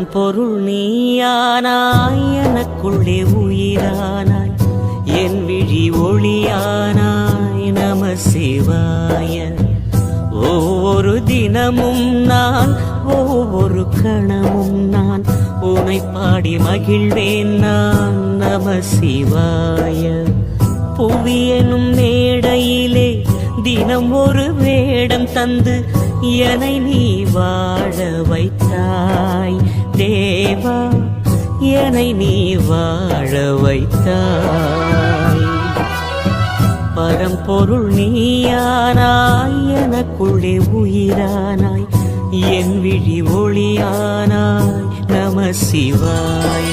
பரம்பொருள் நீயானாய் எனக்குள்ளே உயிரானாய் என் விழி ஒளியானாய் நம சிவாய. ஒவ்வொரு தினமும் நான் ஒவ்வொரு கணமும் நான் உனை பாடி மகிழ்வேன் நான் நம சிவாய. புவியனும் மேடையிலே தினம் ஒரு வேடம் தந்து என்னை நீ வாழ வைத்தாய். இறைவா என்னை நீ வாழ வைத்தாய். பரம்பொருள் நீயானாய் எனக்குள்ளே உயிரானாய். என் விழி ஒளியானாய் நம சிவாய.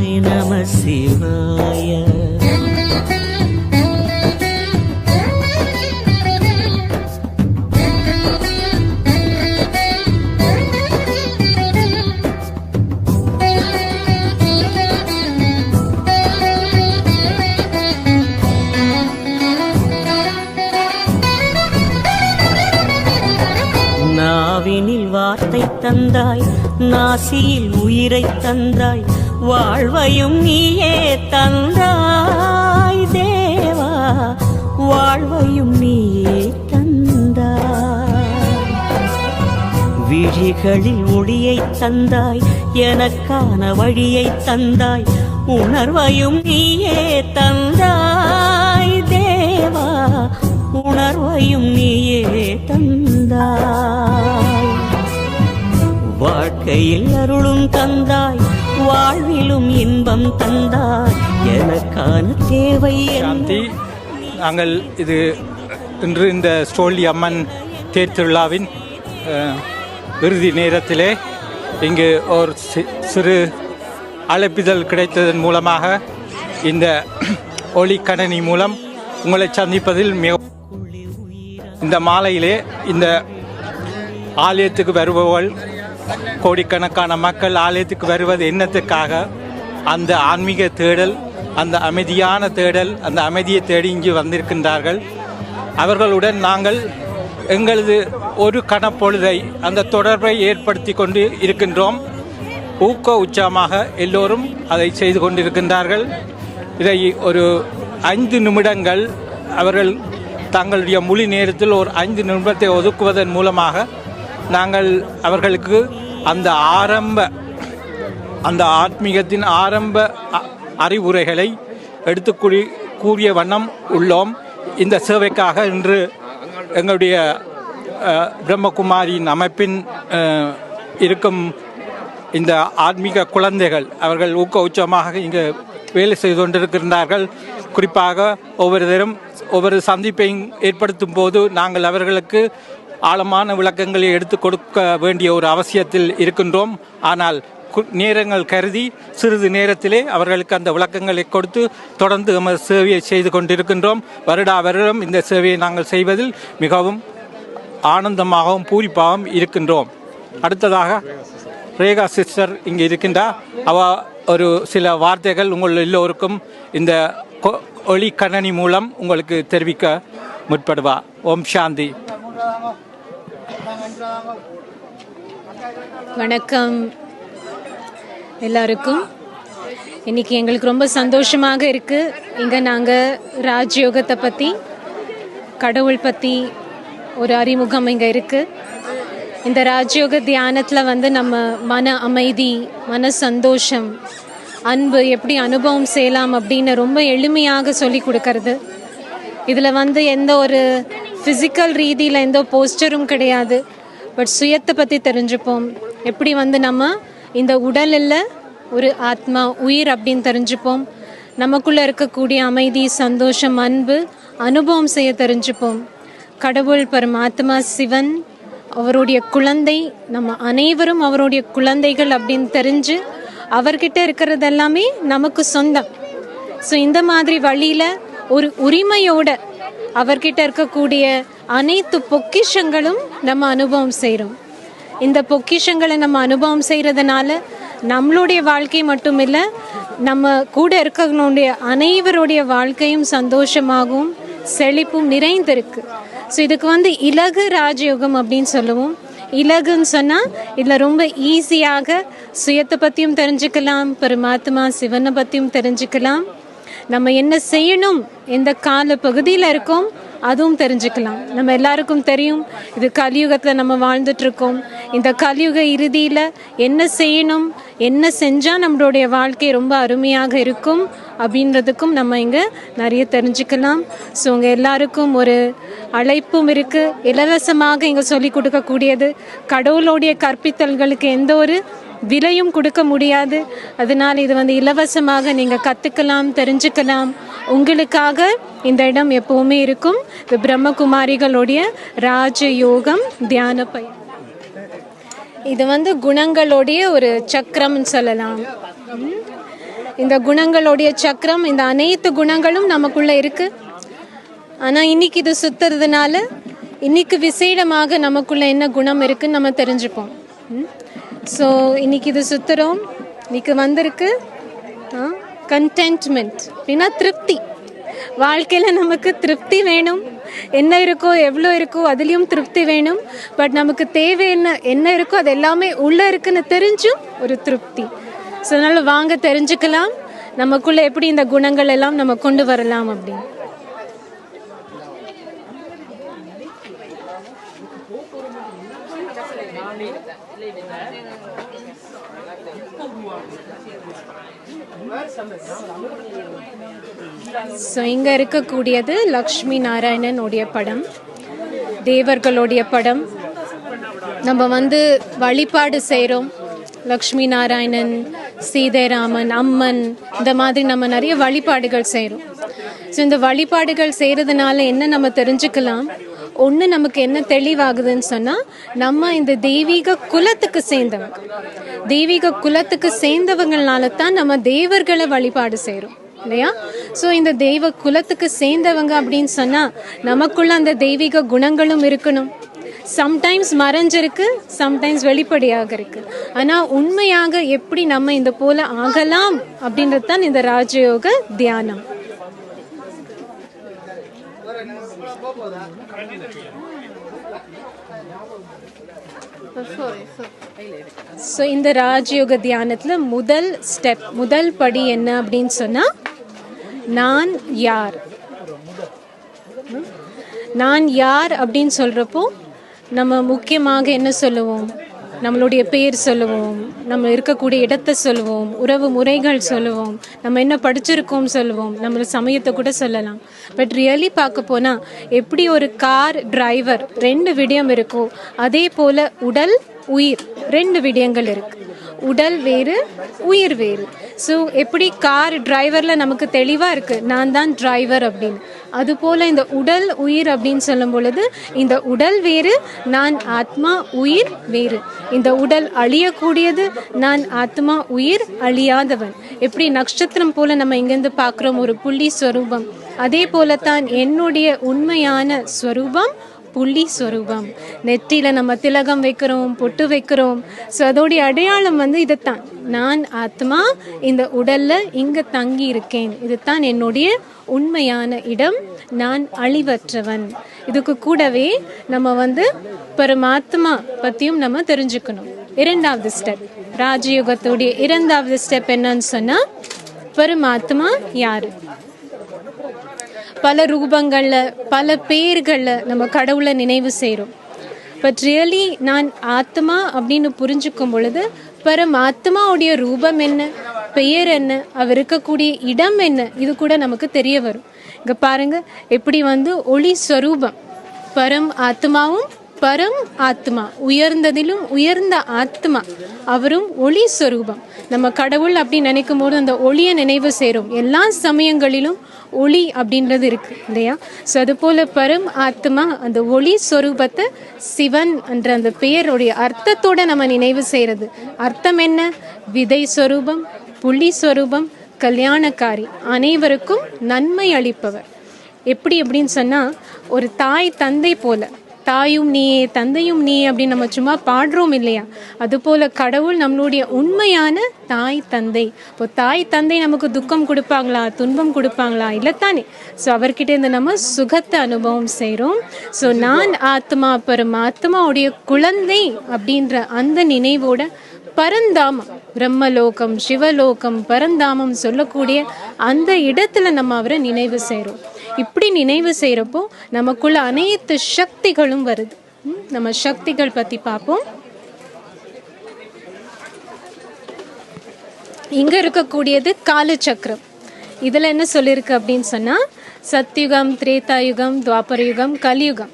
நம சிவாய நாவினில் வார்த்தை தந்தாய் நாசியில் உயிரை தந்தாய். வாழ்வையும் நீயே தந்தாய் தேவா. வாழ்வையும் நீயே தந்தாய். விழிகளில் ஒளியை தந்தாய் எனக்கான வழியை தந்தாய் உணர்வையும் நீயே தந்தாய் தேவா. உணர்வையும் நீயே தந்தாய். வாழ்க்கையில் அருளும் தந்தாய் வாழ்விலும் இன்பம் தந்தாய் எனக்கான தேவை? சாந்தி நாங்கள் இது இன்று இந்த ஸ்டோலி அம்மன் தேர் திருவிழாவின் அஹ், இறுதி நேரத்திலே இங்கு ஒரு சிறு அழைப்பிதழ் கிடைத்ததன் மூலமாக இந்த ஒளி கணனி மூலம் உங்களை சந்திப்பதில் மிக இந்த மாலையிலே இந்த ஆலயத்துக்கு வருபவர்கள் கோடிக்கணக்கான மக்கள் ஆலயத்துக்கு வருவது என்னத்துக்காக? அந்த ஆன்மீக தேடல் அந்த அமைதியான தேடல் அந்த அமைதியை தேடி இங்கு வந்திருக்கின்றார்கள். அவர்களுடன் நாங்கள் எங்களது ஒரு கணப்பொழுதை அந்த தொடர்பை ஏற்படுத்தி கொண்டு இருக்கின்றோம். ஊக்க உச்சமாக எல்லோரும் அதை செய்து கொண்டிருக்கின்றார்கள். இதை ஒரு ஐந்து நிமிடங்கள் அவர்கள் தங்களுடைய மொழி நேரத்தில் ஒரு ஐந்து நிமிடத்தை ஒதுக்குவதன் மூலமாக நாங்கள் அவர்களுக்கு அந்த ஆரம்ப அந்த ஆத்மீகத்தின் ஆரம்ப அறிவுரைகளை எடுத்து கூறி கூறிய வண்ணம் உள்ளோம். இந்த சேவைக்காக இன்று எங்களுடைய பிரம்மகுமாரியின் அமைப்பின் இருக்கும் இந்த ஆன்மீக குழந்தைகள் அவர்கள் ஊக்க உச்சமாக இங்கு வேலை செய்து கொண்டிருக்கின்றார்கள். குறிப்பாக ஒவ்வொருத்தரும் ஒவ்வொரு சந்திப்பையும் ஏற்படுத்தும் போது நாங்கள் அவர்களுக்கு ஆழமான விளக்கங்களை எடுத்து கொடுக்க வேண்டிய ஒரு அவசியத்தில் இருக்கின்றோம். ஆனால் கு- நேரங்கள் கருதி சிறிது நேரத்திலே அவர்களுக்கு அந்த விளக்கங்களை கொடுத்து தொடர்ந்து எமது சேவையை செய்து கொண்டிருக்கின்றோம். வருடா வருடம் இந்த சேவையை நாங்கள் செய்வதில் மிகவும் ஆனந்தமாகவும் பூரிப்பாகவும் இருக்கின்றோம். அடுத்ததாக ரேகா சிஸ்டர் இங்கே இருக்கின்றா. அவ ஒரு சில வார்த்தைகள் உங்கள் எல்லோருக்கும் இந்த கொ- ஒளி கணனி மூலம் உங்களுக்கு தெரிவிக்க முற்படுவா. ஓம் சாந்தி. வணக்கம் எல்லாருக்கும். இன்னைக்கு எங்களுக்கு ரொம்ப சந்தோஷமாக இருக்கு. இங்க நாங்க ராஜயோகத்தை பத்தி கடவுள் பத்தி ஒரு அறிமுகம் இங்க இருக்கு. இந்த ராஜயோக தியானத்துல வந்து நம்ம மன அமைதி மன சந்தோஷம் அன்பு எப்படி அனுபவம் செய்யலாம் அப்படின்னு ரொம்ப எளிமையாக சொல்லி கொடுக்கறது. இதில் வந்து எந்த ஒரு ஃபிசிக்கல் ரீதியில் எந்த போஸ்டரும் கிடையாது. பட் சுயத்தை பற்றி தெரிஞ்சுப்போம். எப்படி வந்து நம்ம இந்த உடலில் ஒரு ஆத்மா உயிர் அப்படின்னு தெரிஞ்சுப்போம். நமக்குள்ளே இருக்கக்கூடிய அமைதி சந்தோஷம் அன்பு அனுபவம் செய்ய தெரிஞ்சுப்போம். கடவுள் பரமாத்மா சிவன் அவருடைய குழந்தை நம்ம அனைவரும் அவருடைய குழந்தைகள் அப்படின்னு தெரிஞ்சு அவர்கிட்ட இருக்கிறது எல்லாமே நமக்கு சொந்தம். ஸோ இந்த மாதிரி வழியில் ஒரு உரிமையோட அவர்கிட்ட இருக்கக்கூடிய அனைத்து பொக்கிஷங்களும் நம்ம அனுபவம் செய்கிறோம் இந்த பொக்கிஷங்களை நம்ம அனுபவம் செய்கிறதுனால நம்மளுடைய வாழ்க்கை மட்டும் இல்லை நம்ம கூட இருக்கவங்களுடைய அனைவருடைய வாழ்க்கையும் சந்தோஷமாகவும் செழிப்பும் நிறைந்திருக்கு. ஸோ இதுக்கு வந்து இலகு ராஜயோகம் அப்படின்னு சொல்லுவோம். இலகுன்னு சொன்னால் இதில் ரொம்ப ஈஸியாக சுயத்தை பற்றியும் தெரிஞ்சுக்கலாம் பரமாத்மா சிவனை பற்றியும் தெரிஞ்சுக்கலாம். நம்ம என்ன செய்யணும் எந்த கால பகுதியில் இருக்கோம் அதுவும் தெரிஞ்சுக்கலாம். நம்ம எல்லாருக்கும் தெரியும் இது கலியுகத்தில் நம்ம வாழ்ந்துட்டு இருக்கோம் இந்த கலியுக இறுதியில் என்ன செய்யணும் என்ன செஞ்சால் நம்மளுடைய வாழ்க்கை ரொம்ப அருமையாக இருக்கும் அப்படின்றதுக்கும் நம்ம இங்கே நிறைய தெரிஞ்சுக்கலாம். ஸோ உங்கள் எல்லாருக்கும் ஒரு அழைப்பும் இருக்குது இலவசமாக இங்கே சொல்லி கொடுக்கக்கூடியது கடவுளுடைய கற்பித்தல்களுக்கு எந்த ஒரு விலையும் கொடுக்க முடியாது. அதனால் இது வந்து இலவசமாக நீங்கள் கற்றுக்கலாம் தெரிஞ்சுக்கலாம். உங்களுக்காக இந்த இடம் எப்பவுமே இருக்கும். இது பிரம்மகுமாரிகளுடைய ராஜயோகம் தியான பயிர். இது வந்து குணங்களுடைய ஒரு சக்கரம்னு சொல்லலாம். இந்த குணங்களுடைய சக்கரம் இந்த அனைத்து குணங்களும் நமக்குள்ள இருக்கு. ஆனால் இன்னைக்கு இது சுத்துறதுனால இன்னைக்கு விசேடமாக நமக்குள்ள என்ன குணம் இருக்குன்னு நம்ம தெரிஞ்சுப்போம். ஸோ இன்னைக்கு இது சுத்துறோம் இன்னைக்கு வந்திருக்கு கண்டென்ட்மெண்ட் அப்படின்னா திருப்தி. வாழ்க்கையில் நமக்கு திருப்தி வேணும். என்ன இருக்கோ எவ்வளோ இருக்கோ அதுலேயும் திருப்தி வேணும். பட் நமக்கு தேவை என்ன என்ன இருக்கோ அது எல்லாமே உள்ளே இருக்குன்னு தெரிஞ்சும் ஒரு திருப்தி. ஸோ அதனால் வாங்க தெரிஞ்சுக்கலாம். நமக்குள்ளே எப்படி இந்த குணங்கள் எல்லாம் நம்ம கொண்டு வரலாம் அப்படின்னு. ஸோ இங்கே இருக்கக்கூடியது லக்ஷ்மி நாராயணனுடைய படம் தேவர்களுடைய படம். நம்ம வந்து வழிபாடு செய்கிறோம் லக்ஷ்மி நாராயணன் சீதைராமன் அம்மன் இந்த மாதிரி நம்ம நிறைய வழிபாடுகள் செய்கிறோம் ஸோ இந்த வழிபாடுகள் செய்கிறதுனால என்ன நம்ம தெரிஞ்சுக்கலாம்? ஒன்று நமக்கு என்ன தெளிவாகுதுன்னு சொன்னால் நம்ம இந்த தெய்வீக குலத்துக்கு சேர்ந்தவங்க. தெய்வீக குலத்துக்கு சேர்ந்தவங்களால தான் நம்ம தேவர்களை வழிபாடு செய்கிறோம் இல்லையா? ஸோ இந்த தெய்வ குலத்துக்கு சேர்ந்தவங்க அப்படின்னு சொன்னால் நமக்குள்ள அந்த தெய்வீக குணங்களும் இருக்கணும். சம்டைம்ஸ் மறைஞ்சிருக்கு சம்டைம்ஸ் வெளிப்படையாக இருக்கு. ஆனால் உண்மையாக எப்படி நம்ம இந்த போல ஆகலாம் அப்படின்றது தான் இந்த ராஜயோக தியானம். ஸோ இந்த ராஜயோக தியானத்தில் முதல் ஸ்டெப் முதல் படி என்ன அப்படின்னு சொன்னால் நான் யார் நான் யார் அப்படின்னு சொல்கிறப்போ நம்ம முக்கியமாக என்ன சொல்லுவோம் நம்மளுடைய பேர் சொல்லுவோம். நம்ம இருக்கக்கூடிய இடத்தை சொல்லுவோம். உறவு முறைகள் சொல்லுவோம். நம்ம என்ன படிச்சிருக்கோம் சொல்லுவோம். நம்ம சமயத்தை கூட சொல்லலாம். பட் ரியலி பார்க்க போனால் எப்படி ஒரு கார் டிரைவர் ரெண்டு விடயம் இருக்கோ அதே போல் உடல் உயிர் ரெண்டு விடயங்கள் இருக்குது உடல் வேறு உயிர் வேறு. ஸோ எப்படி கார் டிரைவரில் நமக்கு தெளிவாக இருக்குது நான் தான் டிரைவர் அப்படின்னு. அதுபோல் இந்த உடல் உயிர் அப்படின்னு சொல்லும் பொழுது இந்த உடல் வேறு நான் ஆத்மா உயிர் வேறு. இந்த உடல் அழியக்கூடியது நான் ஆத்மா உயிர் அழியாதவன். எப்படி நட்சத்திரம் போல நம்ம இங்கேருந்து பார்க்குறோம் ஒரு புள்ளி ஸ்வரூபம். அதே போல தான் என்னுடைய உண்மையான ஸ்வரூபம் புள்ளி ஸ்வரூபம் நெற்றியில் நம்ம திலகம் வைக்கிறோம் பொட்டு வைக்கிறோம். ஸோ அதோடைய அடையாளம் வந்து இதுதான். நான் ஆத்மா இந்த உடல்ல இங்கே தங்கி இருக்கேன் இதுதான் என்னுடைய உண்மையான இடம். நான் அழிவற்றவன். இதுக்கு கூடவே நம்ம வந்து பரமாத்மா பற்றியும் நம்ம தெரிஞ்சுக்கணும். இரண்டாவது ஸ்டெப் ராஜயுகத்துடைய இரண்டாவது ஸ்டெப் என்னன்னு சொன்னால் பரமாத்மா யாரு? பல ரூபங்களில் பல பேர்களில் நம்ம கடவுளை நினைவு செய்கிறோம் பட் ரியலி நான் ஆத்மா அப்படின்னு புரிஞ்சுக்கும் பொழுது பரமாத்மாவுடைய ரூபம் என்ன பெயர் என்ன அவர் இருக்கக்கூடிய இடம் என்ன இது கூட நமக்கு தெரிய வரும். இங்கே பாருங்க எப்படி வந்து ஒளி ஸ்வரூபம் பரம் ஆத்மாவும் பரம் ஆத்மா. உயர்ந்ததிலும் உயர்ந்த ஆத்மா. அவரும் ஒளி சொரூபம். நம்ம கடவுள் அப்படி நினைக்கும் போது அந்த ஒளியை நினைவு சேரும். எல்லா சமயங்களிலும் ஒளி அப்படின்றது இருக்கு இல்லையா? ஸோ அது போல பரம் ஆத்மா அந்த ஒளி சொரூபத்தை சிவன் என்ற அந்த பெயருடைய அர்த்தத்தோட நம்ம நினைவு செய்கிறது அர்த்தம் என்ன? விதை சொரூபம் புள்ளி சொரூபம் கல்யாணக்காரி. அனைவருக்கும் நன்மை அளிப்பவர். எப்படி அப்படின்னு சொன்னால் ஒரு தாய் தந்தை போல. தாயும் நீ தந்தையும் நீ அப்படின்னு நம்ம சும்மா பாடுறோம் இல்லையா? அதுபோல கடவுள் நம்மளுடைய உண்மையான தாய் தந்தை. இப்போ தாய் தந்தை நமக்கு துக்கம் கொடுப்பாங்களா? துன்பம் கொடுப்பாங்களா? இல்லைத்தானே. ஸோ அவர்கிட்ட இருந்து நம்ம சுகத்தை அனுபவம் செய்கிறோம் ஸோ நான் ஆத்மா பரமாத்மாவுடைய குழந்தை அப்படின்ற அந்த நினைவோட பரந்தாமம் பிரம்மலோகம் சிவலோகம் பரந்தாமம் சொல்லக்கூடிய அந்த இடத்துல நம்ம அவரை நினைவு செய்கிறோம் இப்படி நினைவு செய்கிறப்போ நமக்குள்ள அனைத்து சக்திகளும் வருது. நம்ம சக்திகள் பற்றி பார்ப்போம். இங்க இருக்கக்கூடியது காலச்சக்கரம் இதுல என்ன சொல்லியிருக்கு அப்படின்னு சொன்னா சத்யுகம் திரேதாயுகம் துவாபரயுகம் கலியுகம்.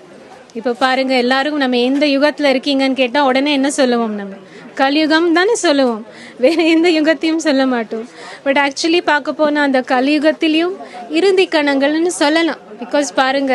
இப்போ பாருங்க எல்லாரும் நம்ம எந்த யுகத்துல இருக்கீங்கன்னு கேட்டால் உடனே என்ன சொல்லுவோம் நம்ம? கலியுகம் தானே சொல்லுவோம். வேற எந்த யுகத்தையும் சொல்ல மாட்டோம். பட் ஆக்சுவலி பார்க்க போனா அந்த கலியுகத்திலையும் இறுதி கணங்கள்னு சொல்லலாம். பிகாஸ் பாருங்க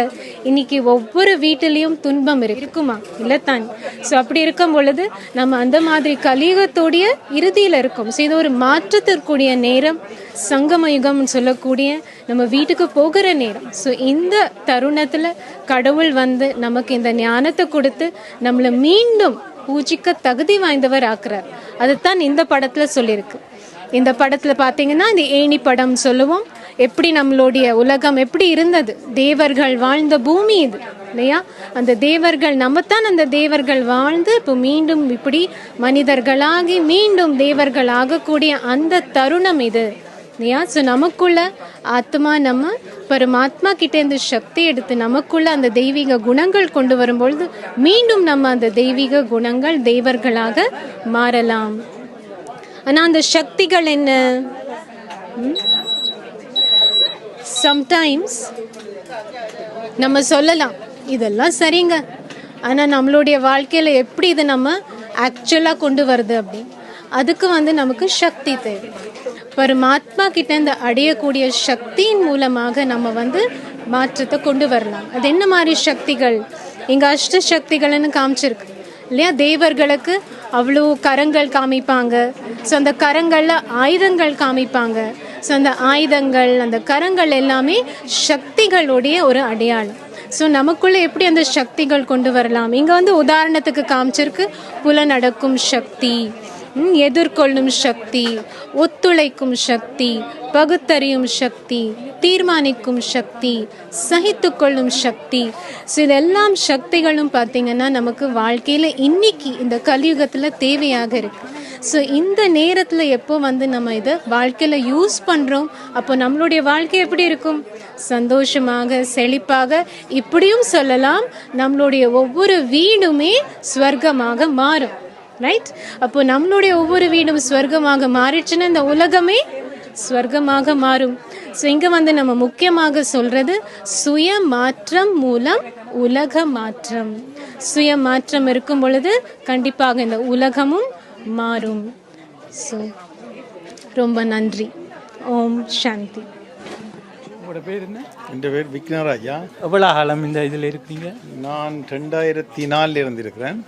இன்னைக்கு ஒவ்வொரு வீட்டிலையும் துன்பம் இருக்குமா? இல்லைத்தான். ஸோ அப்படி இருக்கும் பொழுது நம்ம அந்த மாதிரி கலியுகத்தோடைய இறுதியில் இருக்கோம். ஸோ இது ஒரு மாற்றத்திற்குரிய நேரம் சங்கம யுகம்னு சொல்லக்கூடிய நம்ம வீட்டுக்கு போகிற நேரம். ஸோ இந்த தருணத்தில் கடவுள் வந்து நமக்கு இந்த ஞானத்தை கொடுத்து நம்மளை மீண்டும் பூஜிக்க தகுதி வாய்ந்தவர் ஆக்குறார் அதுதான் இந்த படத்துல சொல்லியிருக்கு. இந்த படத்துல பாத்தீங்கன்னா இந்த ஏணி படம் சொல்லுவோம். எப்படி நம்மளுடைய உலகம் எப்படி இருந்தது? தேவர்கள் வாழ்ந்த பூமி இது இல்லையா? அந்த தேவர்கள் நம்ம தான் அந்த தேவர்கள் வாழ்ந்து இப்போ மீண்டும் இப்படி மனிதர்களாகி மீண்டும் தேவர்கள் ஆகக்கூடிய அந்த தருணம் இது. இல்லையா ஸோ நமக்குள்ள ஆத்மா நம்ம பரமாத்மா கிட்டே இருந்து சக்தி எடுத்து நமக்குள்ள அந்த தெய்வீக குணங்கள் கொண்டு வரும்பொழுது மீண்டும் நம்ம அந்த தெய்வீக குணங்கள் தெய்வர்களாக மாறலாம். ஆனால் அந்த சக்திகள் என்ன? சம்டைம்ஸ் நம்ம சொல்லலாம் இதெல்லாம் சரிங்க. ஆனா நம்மளுடைய வாழ்க்கையில எப்படி இதை நம்ம ஆக்சுவலா கொண்டு வருது? அப்படின்னு. அதுக்கு வந்து நமக்கு சக்தி தேவை. பரமாத்மா கிட்ட இந்த அடையக்கூடிய சக்தியின் மூலமாக நம்ம வந்து மாற்றத்தை கொண்டு வரலாம். அது என்ன மாதிரி சக்திகள்? இங்க அஷ்ட சக்திகள்னு காமிச்சிருக்கு. இல்லையா? தேவர்களுக்கு அவ்வளோ கரங்கள் காமிப்பாங்க. ஸோ அந்த கரங்களில் ஆயுதங்கள் காமிப்பாங்க. ஸோ அந்த ஆயுதங்கள் அந்த கரங்கள் எல்லாமே சக்திகளுடைய ஒரு அடையாளம். ஸோ நமக்குள்ளே எப்படி அந்த சக்திகள் கொண்டு வரலாம்? இங்கே வந்து உதாரணத்துக்கு காமிச்சிருக்கு. புலனடக்கும் சக்தி. எதிர்கொள்ளும் சக்தி ஒத்துழைக்கும் சக்தி பகுத்தறியும் சக்தி தீர்மானிக்கும் சக்தி சகித்துக்கொள்ளும் சக்தி. ஸோ இதெல்லாம் சக்திகளும் பார்த்தீங்கன்னா நமக்கு வாழ்க்கையில் இன்னைக்கு இந்த கலியுகத்தில் தேவையாக இருக்கு. ஸோ இந்த நேரத்தில் எப்போ வந்து நம்ம இதை வாழ்க்கையில் யூஸ் பண்ணுறோம் அப்போ நம்மளுடைய வாழ்க்கை எப்படி இருக்கும்? சந்தோஷமாக செழிப்பாக இப்படியும் சொல்லலாம். நம்மளுடைய ஒவ்வொரு வீடுமே ஸ்வர்க்கமாக மாறும். ரைட் அப்போ நம்மளுடைய ஒவ்வொரு வீடும் ஸ்வர்க்கமாக மாறிடுச்சுன்னா இந்த உலகமே ஸ்வர்க்கமாக மாறும். ஸோ இங்கே வந்து நம்ம முக்கியமாக சொல்றது சுய மாற்றம் மூலம் உலக மாற்றம். சுய மாற்றம் இருக்கும் பொழுது கண்டிப்பாக இந்த உலகமும் மாறும். ஸோ ரொம்ப நன்றி. ஓம் சாந்தி. உங்களோட பேர் என்ன? என் பேர் விக்னராஜா. எவ்வளோ காலம் இந்த இதில் இருக்கீங்க நான் ரெண்டாயிரத்தி நாலில் இருந்திருக்கிறேன்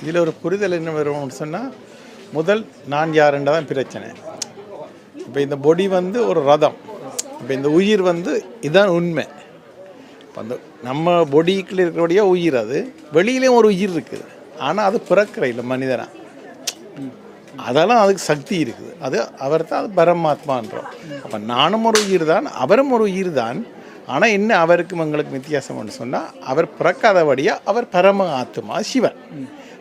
இதில் ஒரு புரிதல் என்ன வரும்னு சொன்னால் முதல் நான் யாருன்றதான் தான் பிரச்சனை. இப்போ இந்த பொடி வந்து ஒரு ரதம். இப்போ இந்த உயிர் வந்து இதுதான் உண்மை. அந்த நம்ம பொடிக்குள்ள இருக்கிறபடியே உயிர் அது. வெளியிலேயும் ஒரு உயிர் இருக்குது. ஆனால் அது பிறக்கிற இல்லை மனிதனா. அதெல்லாம் அதுக்கு சக்தி இருக்குது. அது அவர் தான் அது பரமாத்மான்றோம். அப்போ நானும் ஒரு உயிர் தான் அவரும் ஒரு உயிர் தான் ஆனால் என்ன அவருக்கும் எங்களுக்கு வித்தியாசம்னு சொன்னால் அவர் பிறக்காதபடியாக அவர் பரம ஆத்மா சிவன்.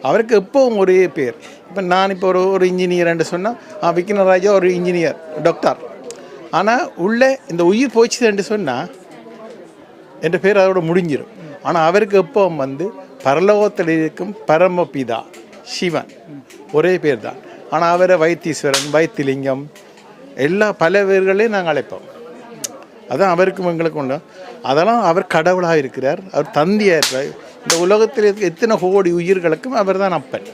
அவருக்கு எப்போவும் ஒரே பேர். இப்போ நான் இப்போ ஒரு ஒரு இன்ஜினியர்ன்னு சொன்னால் விக்னராஜா ஒரு இன்ஜினியர் டாக்டர் ஆனால் உள்ளே இந்த உயிர் போச்சுதுன்னு சொன்னால் என் பேர் அதோட முடிஞ்சிடும் ஆனால் அவருக்கு எப்போவும் வந்து பரலோகத்தில் இருக்கும் பரமபிதா சிவன். ஒரே பேர் தான் ஆனால் அவரை வைத்தீஸ்வரன் வைத்திலிங்கம் எல்லா பல பேர்களையும் நாங்கள் அழைப்போம். அதான் அவருக்கும் எங்களுக்கும் உண்டு. அதெல்லாம் அவர் கடவுளாக இருக்கிறார். அவர் தந்தியாக இருக்கிறார் இந்த உலகத்தில் இருக்க எத்தனை கோடி உயிர்களுக்கும் அவர் தான் அப்பன்.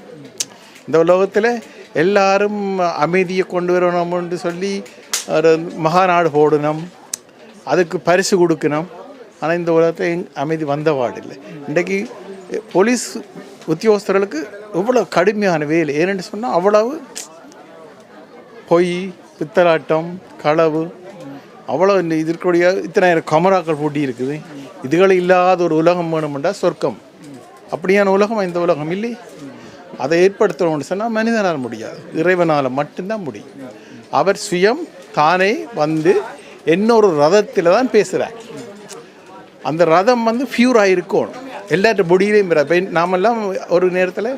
இந்த உலகத்தில் எல்லாரும் அமைதியை கொண்டு வரணும்னு சொல்லி ஒரு மகாநாடு போடணும். அதுக்கு பரிசு கொடுக்கணும். ஆனால் இந்த உலகத்தை அமைதி அமைதி வந்தபாடில்லை இன்றைக்கு போலீஸ் உத்தியோகஸ்தர்களுக்கு இவ்வளோ கடுமையான வேலை. ஏன்னு சொன்னால் அவ்வளவு பொய் பித்தலாட்டம் களவு அவ்வளோ இந்த இதற்குடைய இத்தனாயிரம் கமராக்கள் போட்டி இருக்குது. இதுகள் இல்லாத ஒரு உலகம் வேணுமெண்டா சொர்க்கம். அப்படியான உலகம் இந்த உலகம் இல்லை. அதை ஏற்படுத்தணும்னு சொன்னால் மனிதனால் முடியாது. இறைவனால் மட்டும்தான் முடியும். அவர் சுயம் தானே வந்து இன்னொரு ரதத்தில் தான் பேசுகிறார் அந்த ரதம் வந்து ஃபியூராக இருக்கணும் எல்லாற்ற பொடியிலையும் இப்போ நாமெல்லாம் ஒரு நேரத்தில்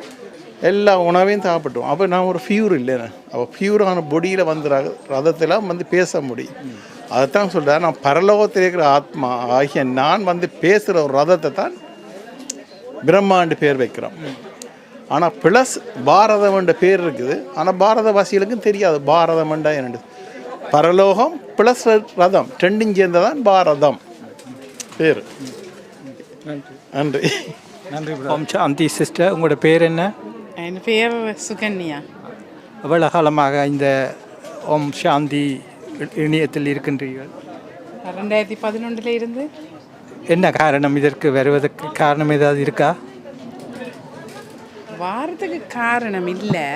எல்லா உணவையும் சாப்பிட்டோம் அப்போ நான் ஒரு ஃபியூர் இல்லைன்னு அப்போ ஃபியூரான பொடியில் வந்து ரத ரதத்தெல்லாம் வந்து பேச முடியும். அதைத்தான் சொல்கிறேன் நான் பரலோகத்தில் இருக்கிற ஆத்மா ஆகிய நான் வந்து பேசுகிற ஒரு ரதத்தை தான் பிரம்மாண்டு பேர் வைக்கிறோம். ஆனால் ப்ளஸ் பாரதம்ன்ற பேர் இருக்குது. ஆனால் பாரதவாசிகளுக்கும் தெரியாது. பாரதம்ண்டா என்னது? பரலோகம் ப்ளஸ் ரதம். ரெண்டும் சேர்ந்ததான் பாரதம். பேர். நன்றி. நன்றி. ஓம் சாந்தி சிஸ்டர் உங்களோட பேர் என்ன? என் பேர் சுகன்யா. எவ்வளவு காலமாக இந்த ஓம் சாந்தி இணையத்தில் இருக்கின்றீர்கள். ரெண்டாயிரத்தி பதினொன்றில் இருந்து. என்ன காரணம் இதற்கு வருவதற்கு காரணம் ஏதாவது இருக்கா? வாரத்துக்கு காரணம் இல்லை.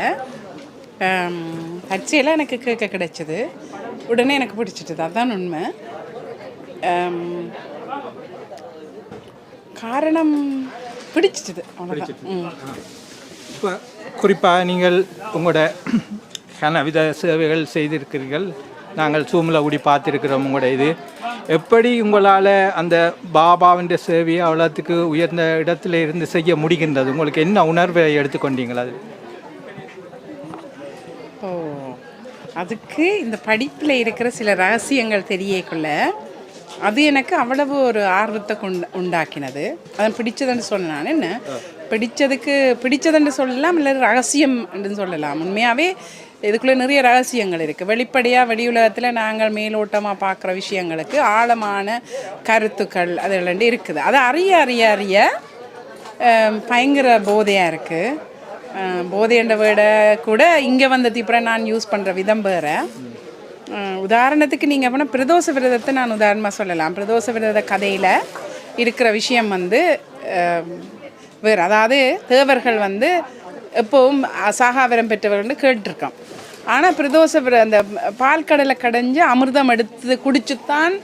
பச்சையில் எனக்கு கேட்க கிடைச்சது. உடனே எனக்கு பிடிச்சிட்டது. அதுதான் உண்மை. காரணம் பிடிச்சிட்டது. அவ்வளோதான் ம். இப்போ குறிப்பாக நீங்கள் உங்களோட கனவித சேவைகள் செய்திருக்கிறீர்கள். நாங்கள் சூமில் ஊடி பார்த்துருக்கிறோம் உங்களோட இது. எப்படி உங்களால் அந்த பாபாவின் சேவையை அவ்வளோத்துக்கு உயர்ந்த இடத்துல இருந்து செய்ய முடிகின்றது? உங்களுக்கு என்ன உணர்வை எடுத்துக்கொண்டீங்களா அது? ஓ அதுக்கு இந்த படிப்பில் இருக்கிற சில ரகசியங்கள் தெரியக்குள்ள அது எனக்கு அவ்வளவு ஒரு ஆர்வத்தை கொண்டு உண்டாக்கினது. அதன் பிடிச்சதுன்னு சொன்னேன் நான் என்ன பிடிச்சதுக்கு பிடிச்சதுன்னு சொல்லலாம் இல்லை ரகசியம் என்று சொல்லலாம். உண்மையாகவே இதுக்குள்ளே நிறைய ரகசியங்கள் இருக்குது வெளிப்படையாக வெளி உலகத்தில் நாங்கள் மேலோட்டமாக பார்க்குற விஷயங்களுக்கு ஆழமான கருத்துக்கள் அதெல்லாம் இருக்குது. அதை அறிய அறிய அறிய பயங்கர போதையாக இருக்குது போதைன்ற வேர்டை கூட இங்கே வந்த தீப்புற நான் யூஸ் பண்ணுற விதம் வேறு. உதாரணத்துக்கு நீங்கள் அப்படின்னா பிரதோஷ விரதத்தை நான் உதாரணமாக சொல்லலாம். பிரதோஷ விரத கதையில் இருக்கிற விஷயம் வந்து வேறு அதாவது தேவர்கள் வந்து எப்பவும் சாகாவரம் பெற்றவர்கள்னு கேட்டிருக்கோம். ஆனால் பிரதோஷ அந்த பால் கடலை கடைஞ்சு அமிர்தம் எடுத்து குடிச்சுத்தான்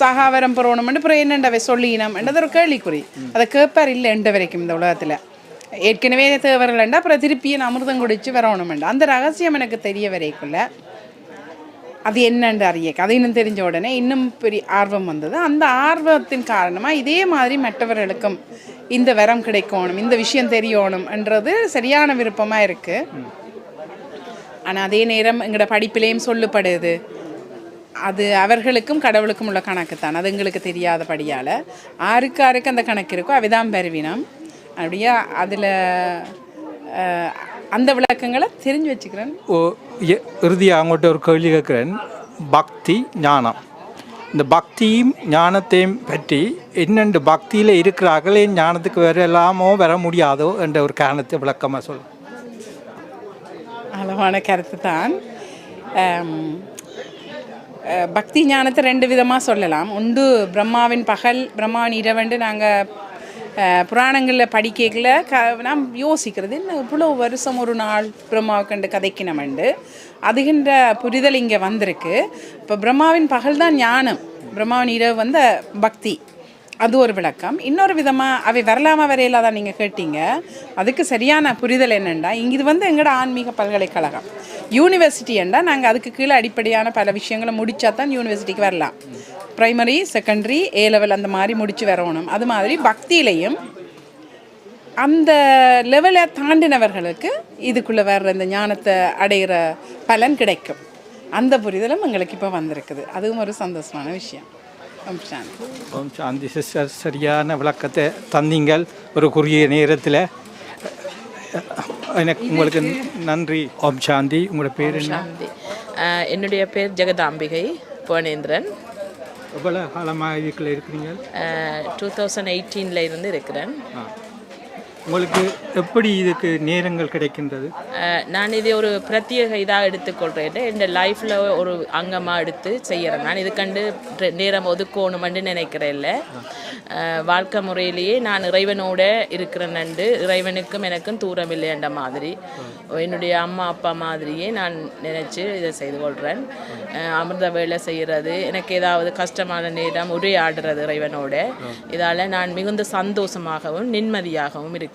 சாகாவரம் பெறணும்னு அப்புறம் என்னண்டவை சொல்லினோம் என்றது ஒரு கேள்விக்குறி. அதை கேட்பார் இல்லை எண்ட வரைக்கும் இந்த உலகத்தில். ஏற்கனவே தேவர்கள்ண்டா அப்புறம் திருப்பியும் அமிர்தம் குடித்து வரணும் அந்த ரகசியம் எனக்கு தெரிய வரைக்குள்ள அது என்னன்னு அறிய அது இன்னும் தெரிஞ்ச உடனே இன்னும் பெரிய ஆர்வம் வந்தது. அந்த ஆர்வத்தின் காரணமாக இதே மாதிரி மற்றவர்களுக்கும் இந்த வரம் கிடைக்கணும் இந்த விஷயம் தெரியணும்ன்றது சரியான விருப்பமாக இருக்குது ஆனால் அதே நேரம் எங்களோட படிப்பிலேயும் சொல்லப்படுது. அது அவர்களுக்கும் கடவுளுக்கும் உள்ள கணக்கு தான் அது எங்களுக்கு தெரியாதபடியால் ஆருக்கு ஆருக்கு அந்த கணக்கு இருக்கோ அவைதான் பெருவினம் அப்படியே? அதில் அந்த விளக்கங்களை தெரிஞ்சு வச்சுக்கிறேன். ஓ இறுதியாக அவங்கள்ட்ட ஒரு கேள்வி கேட்குறேன். பக்தி ஞானம். இந்த பக்தியும் ஞானத்தையும் பற்றி என்னென்று பக்தியில் இருக்கிறார்களே ஞானத்துக்கு வேறு எல்லாமோ வர முடியாதோ என்ற ஒரு காரணத்தை விளக்கமாக சொல்லுங்கள் அளவான கருத்து தான். பக்தி ஞானத்தை ரெண்டு விதமாக சொல்லலாம். உண்டு பிரம்மாவின் பகல் பிரம்மாவின் இரவண்டு நாங்கள் புராணங்களில் படிக்கல க நாம் யோசிக்கிறது இன்னும் இவ்வளோ வருஷம் ஒரு நாள் பிரம்மாவை கண்டு கதைக்கினமண்டு அதுகின்ற புரிதல் இங்கே வந்திருக்கு. இப்போ பிரம்மாவின் பகல் தான் ஞானம். பிரம்மாவின் இரவு வந்த பக்தி. அது ஒரு விளக்கம். இன்னொரு விதமாக அவை வரலாமா வரையில தான் நீங்கள் கேட்டீங்க. அதுக்கு சரியான புரிதல் என்னென்னா இங்கே இது வந்து எங்களோட ஆன்மீக பல்கலைக்கழகம். யூனிவர்சிட்டி என்றால் நாங்கள் அதுக்கு கீழே அடிப்படையான பல விஷயங்களை முடிச்சா தான் யூனிவர்சிட்டிக்கு வரலாம். ப்ரைமரி செகண்டரி ஏ லெவல் அந்த மாதிரி முடிச்சு வரணும். அது மாதிரி பக்தியிலையும் அந்த லெவலை தாண்டினவர்களுக்கு இதுக்குள்ளே வர்ற இந்த ஞானத்தை அடைகிற பலன் கிடைக்கும். அந்த புரிதலும் எங்களுக்கு இப்போ வந்திருக்குது. அதுவும் ஒரு சந்தோஷமான விஷயம். ஓம் சாந்தி. ஓம் சாந்தி. சிஸ்டர் சரியான விளக்கத்தை தந்தீங்கள். ஒரு குறுகிய நேரத்தில். எனக்கு உங்களுக்கு நன்றி. ஓம் சாந்தி. உங்களோட பேர் என்ன? என்னுடைய பேர் ஜெகதாம்பிகை புவனேந்திரன். எவ்வளோ காலமாக இதுக்குள்ள இருக்கிறீங்க டூ தௌசண்ட் எயிட்டீனில் இருந்து இருக்கிறேன். உங்களுக்கு எப்படி இதுக்கு நேரங்கள் கிடைக்கின்றது? நான் இதை ஒரு பிரத்யேக இதாக எடுத்துக்கொள்கிறேன் என் லைஃப்பில் ஒரு அங்கமாக எடுத்து செய்கிறேன் நான் இது கண்டு நேரம் ஒதுக்கணுமென்று நினைக்கிறேன் இல்லை. வாழ்க்கை முறையிலேயே நான் இறைவனோட இருக்கிறேன் நண்டு இறைவனுக்கும் எனக்கும் தூரம் இல்லைன்ற மாதிரி. என்னுடைய அம்மா அப்பா மாதிரியே நான் நினச்சி இதை செய்து கொள்கிறேன் அமிர்த வேலை செய்கிறது எனக்கு ஏதாவது கஷ்டமான நேரம் உரையாடுறது இறைவனோட. இதால் நான் மிகுந்த சந்தோஷமாகவும் நிம்மதியாகவும் இருக்கிறேன்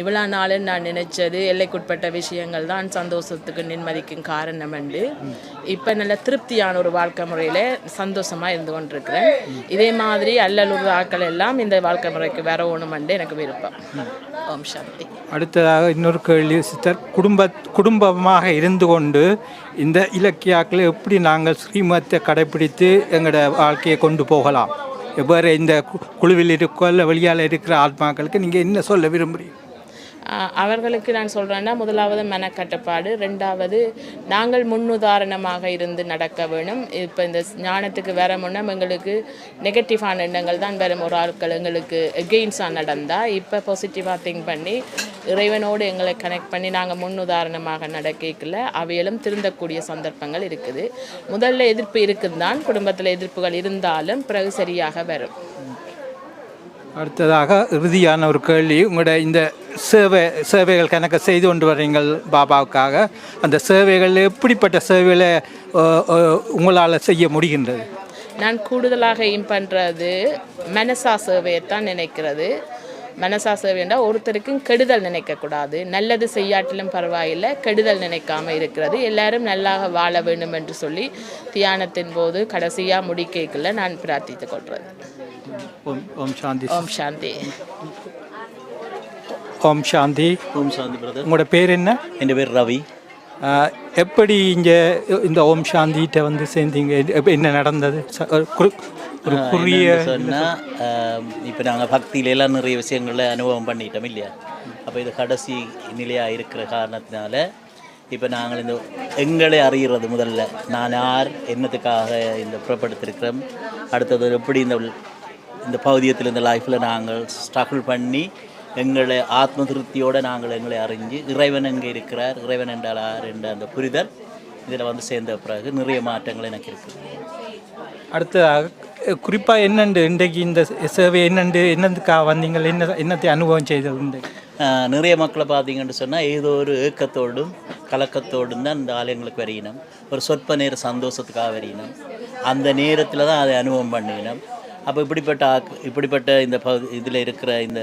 இவ்வளோ நாளும் நான் நினைச்சது எல்லைக்குட்பட்ட விஷயங்கள் தான் சந்தோஷத்துக்கு நிம்மதிக்கும் காரணம் என்று. இப்போ நல்ல திருப்தியான ஒரு வாழ்க்கை முறையில் சந்தோஷமாக இருந்து கொண்டிருக்கிறேன். இதே மாதிரி அல்லலுற ஆட்கள் எல்லாம் இந்த வாழ்க்கை முறைக்கு வரணுமென்று எனக்கு விருப்பம். ஓம் சாந்தி. அடுத்ததாக இன்னொரு கேள்வி சிஸ்டர். குடும்ப குடும்பமாக இருந்து கொண்டு இந்த இலக்கியாக்களை எப்படி நாங்கள் ஸ்ரீமத்தை கடைப்பிடித்து எங்களோட வாழ்க்கையை கொண்டு போகலாம்? எவ்வாறு இந்த கு- குழுவில் இருக்கோ இல்லை வெளியால் இருக்கிற ஆத்மாக்களுக்கு நீங்கள் என்ன சொல்ல விரும்புகிறீங்க அவர்களுக்கு நான் சொல்கிறேன்னா முதலாவது மனக்கட்டுப்பாடு ரெண்டாவது நாங்கள் முன்னுதாரணமாக இருந்து நடக்க வேணும். இப்போ இந்த ஞானத்துக்கு வர முன்னே எங்களுக்கு நெகட்டிவான எண்ணங்கள் தான் வரும். ஒரு ஆட்கள் எங்களுக்கு எகெயின்ஸாக நடந்தால் இப்போ பாசிட்டிவாக திங்க் பண்ணி இறைவனோடு எங்களை கனெக்ட் பண்ணி நாங்கள் முன்னுதாரணமாக நடக்கல அவையிலும் திருந்தக்கூடிய சந்தர்ப்பங்கள் இருக்குது. முதல்ல எதிர்ப்பு இருக்குது தான் குடும்பத்தில் எதிர்ப்புகள் இருந்தாலும் பிறகு சரியாக வரும். அடுத்ததாக இறுதியான ஒரு கேள்வி. உங்களோட இந்த சேவை சேவைகள் கணக்கு செய்து கொண்டு வர்றீங்கள் பாபாவுக்காக. அந்த சேவைகள் எப்படிப்பட்ட சேவைகளை உங்களால் செய்ய முடிகின்றது? நான் கூடுதலாக எய்ம் பண்ணுறது மனசா சேவையை தான் நினைக்கிறது. மனசா சேவைண்டா ஒருத்தருக்கும் கெடுதல் நினைக்கக்கூடாது. நல்லது செய்யாட்டிலும் பரவாயில்லை கெடுதல் நினைக்காமல் இருக்கிறது. எல்லாரும் நல்லாக வாழ வேண்டும் என்று சொல்லி தியானத்தின் போது கடைசியாக முடிக்கைக்குள்ள நான் பிரார்த்தித்து கொள்வது ஓம் ஓம் சாந்தி. ஓம் சாந்தி. ஓம் சாந்தி. ஓம் சாந்தி பிரதர் உங்களோட பேர் என்ன? என் பேர் ரவி. எப்படி இங்கே இந்த ஓம் சாந்திகிட்ட வந்து சேர்ந்தீங்க? என்ன நடந்தது? ஒரு குறு- ஒரு குறுகிய இப்போ நாங்கள் பக்தியில எல்லாம் நிறைய விஷயங்களை அனுபவம் பண்ணிட்டோம் இல்லையா? அப்போ இது கடைசி நிலையாக இருக்கிற காரணத்தினால இப்போ நாங்கள் இந்த எங்களை அறிகிறது முதல்ல. நான் யார் என்னத்துக்காக இந்த புறப்படுத்திருக்கிறோம் அடுத்தது எப்படி இந்த இந்த பகுதியத்தில் இந்த லைஃப்பில் நாங்கள் ஸ்ட்ரகிள் பண்ணி எங்களை ஆத்ம திருப்தியோடு நாங்கள் எங்களை அறிஞ்சு இறைவன் எங்கே இருக்கிறார் இறைவன் என்றால் என்ற அந்த புரிதல் இதில் வந்து சேர்ந்த பிறகு நிறைய மாற்றங்கள் எனக்கு இருக்குது அடுத்ததாக குறிப்பாக என்னண்டு இன்றைக்கு இந்த சேவை என்னண்டு என்னதுக்காக வந்தீங்க என்ன என்னத்தை அனுபவம் செய்தது நிறைய மக்களை பார்த்தீங்கன்னு சொன்னால் ஏதோ ஒரு ஏக்கத்தோடும் கலக்கத்தோடும் தான் இந்த ஆலயங்களுக்கு வரையினோம் ஒரு சொற்ப நேர சந்தோஷத்துக்காக வரையினோம் அந்த நேரத்தில் தான் அதை அனுபவம் பண்ணினோம். அப்போ இப்படிப்பட்ட ஆக் இப்படிப்பட்ட இந்த பகுதி இதில் இருக்கிற இந்த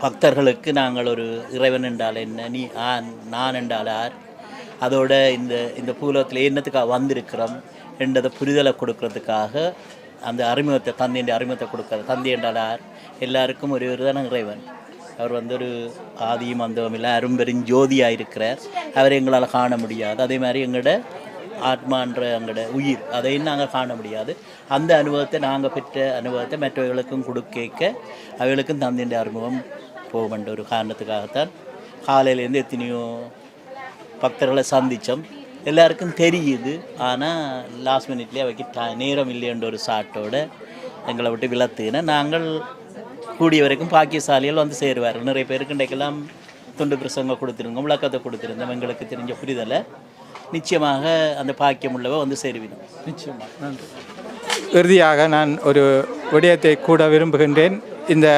பக்தர்களுக்கு நாங்கள் ஒரு இறைவன் என்றால் என்ன? நீ ஆன் நான் என்றால் ஆர்? அதோட இந்த இந்த பூலோகத்தில் என்னத்துக்காக வந்திருக்கிறோம் என்றதை புரிதலை கொடுக்கறதுக்காக அந்த அறிமுகத்தை தந்தையின் அறிமுகத்தை கொடுக்குறது. தந்தை என்றால் ஆர்? எல்லாருக்கும் ஒரு ஒரு இறைவன். அவர் வந்து ஒரு ஆதியும் அந்தவும் இல்லை அரும்பெருஞ்சோதியாக இருக்கிறார் அவரை எங்களால் காண முடியாது. அதே மாதிரி எங்களோட ஆத்மான்ற எங்களோட உயிர். அதையும் நாங்கள் காண முடியாது. அந்த அனுபவத்தை நாங்கள் பெற்ற அனுபவத்தை மற்றவர்களுக்கும் கொடுக்க அவைகளுக்கும் தந்தையின் அறிமுகம் போகவேண்ட ஒரு காரணத்துக்காகத்தான் காலையிலேருந்து எத்தனையோ பக்தர்களை சந்தித்தோம் எல்லாருக்கும் தெரியுது. ஆனால் லாஸ்ட் மினிட்லேயே அவைக்கு ட- நேரம் இல்லைன்ற ஒரு சாட்டோட எங்களை விட்டு விளத்துனா நாங்கள் கூடிய வரைக்கும் பாக்கியசாலிகள் வந்து சேருவார் நிறைய பேருக்கு இன்றைக்கெல்லாம் துண்டு பிரசங்கம் கொடுத்துருந்தோம் விளக்கத்தை கொடுத்துருந்தோம். எங்களுக்கு தெரிஞ்ச புரிதலை. நிச்சயமாக அந்த பாக்கியம் உள்ளவ வந்து சேருவினோம் நிச்சயமாக நன்றி. இறுதியாக நான் ஒரு விடயத்தை கூட விரும்புகின்றேன். இந்த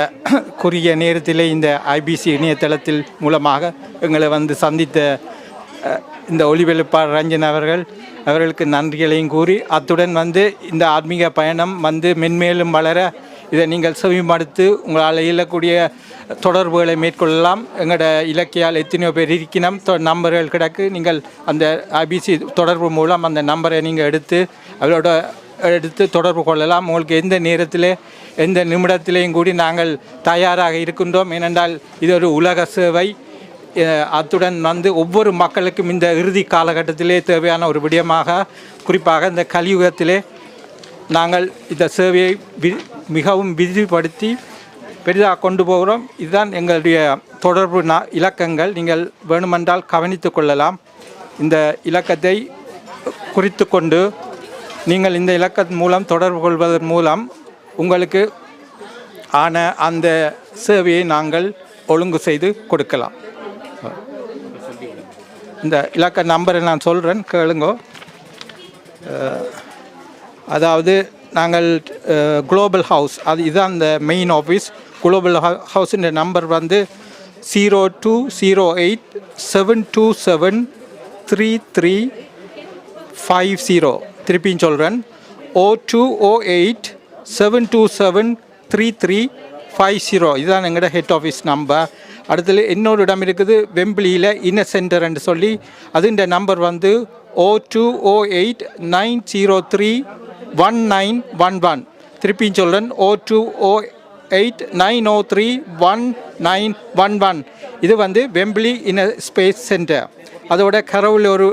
குறுகிய நேரத்திலே இந்த ஐபிசி இணையதளத்தில் மூலமாக எங்களை வந்து சந்தித்த இந்த ஒளிவெழுப்பாளர் ரஞ்சன் அவர்கள் அவர்களுக்கு நன்றிகளையும் கூறி அத்துடன் வந்து இந்த ஆன்மீக பயணம் வந்து மென்மேலும் வளர இதை நீங்கள் செவிமடுத்து உங்களால் இயலக்கூடிய தொடர்புகளை மேற்கொள்ளலாம். எங்களோட இலக்கியால் எத்தனையோ பேர் இருக்கணும் நம்பர்கள் கிடக்கு. நீங்கள் அந்த ஐபிசி தொடர்பு மூலம் அந்த நம்பரை நீங்கள் எடுத்து அவரோட எடுத்து தொடர்பு கொள்ளலாம். உங்களுக்கு எந்த நேரத்தில் எந்த நிமிடத்திலையும் கூடி நாங்கள் தயாராக இருக்கின்றோம். ஏனென்றால் இது ஒரு உலக சேவை. அத்துடன் வந்து ஒவ்வொரு மக்களுக்கும் இந்த இறுதி காலகட்டத்திலே தேவையான ஒரு விடயமாக குறிப்பாக இந்த கலியுகத்திலே நாங்கள் இந்த சேவையை வி மிகவும் விரிவுபடுத்தி பெரிதாக கொண்டு போகிறோம். இதுதான் எங்களுடைய தொடர்பு நா இலக்கங்கள். நீங்கள் வேணுமென்றால் கவனித்து கொள்ளலாம். இந்த இலக்கத்தை குறித்து கொண்டு நீங்கள் இந்த இலக்கத்தின் மூலம் தொடர்பு கொள்வதன் மூலம் உங்களுக்கு ஆன அந்த சேவையை நாங்கள் ஒழுங்கு செய்து கொடுக்கலாம். இந்த இலக்க நம்பரை நான் சொல்கிறேன் கேளுங்கோ. அதாவது நாங்கள் குளோபல் ஹவுஸ் அது இதுதான் அந்த மெயின் ஆஃபீஸ் குளோபல் ஹவுஸின் நம்பர் வந்து zero two zero eight seven two seven three three five zero திருப்பியும் சொல்கிறேன் o two o eight seven two seven three three five zero இதுதான் எங்களோட ஹெட் ஆஃபீஸ் நம்பர் அடுத்தது இன்னொரு இடம் இருக்குது வெம்பிளியில் இன்னர் சென்டர்ன்னு சொல்லி அது இந்த நம்பர் வந்து o two o eight nine zero three one nine one one திருப்பியும் சொல்கிறேன் o two o eight nine o three one nine one one இது வந்து வெம்பிளி இன் ஸ்பேஸ் சென்டர் அதோட கரவில் ஒரு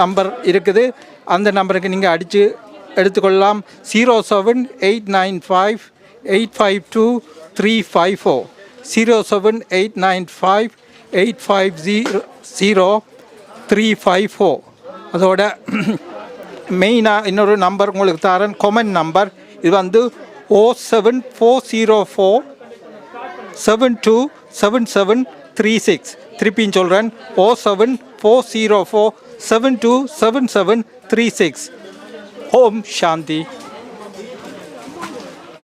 நம்பர் இருக்குது. அந்த நம்பருக்கு நீங்கள் அடித்து எடுத்துக்கொள்ளலாம். Zero seven eight nine five eight five two three five four zero seven eight nine five eight five zero zero three five four அதோட மெயினாக இன்னொரு நம்பர் உங்களுக்கு தரேன். கொமன் நம்பர் இது வந்து o seven four zero four seven two seven seven three six திருப்பின்னு சொல்கிறேன் o seven four zero four seven two seven seven three six ஓம் சாந்தி.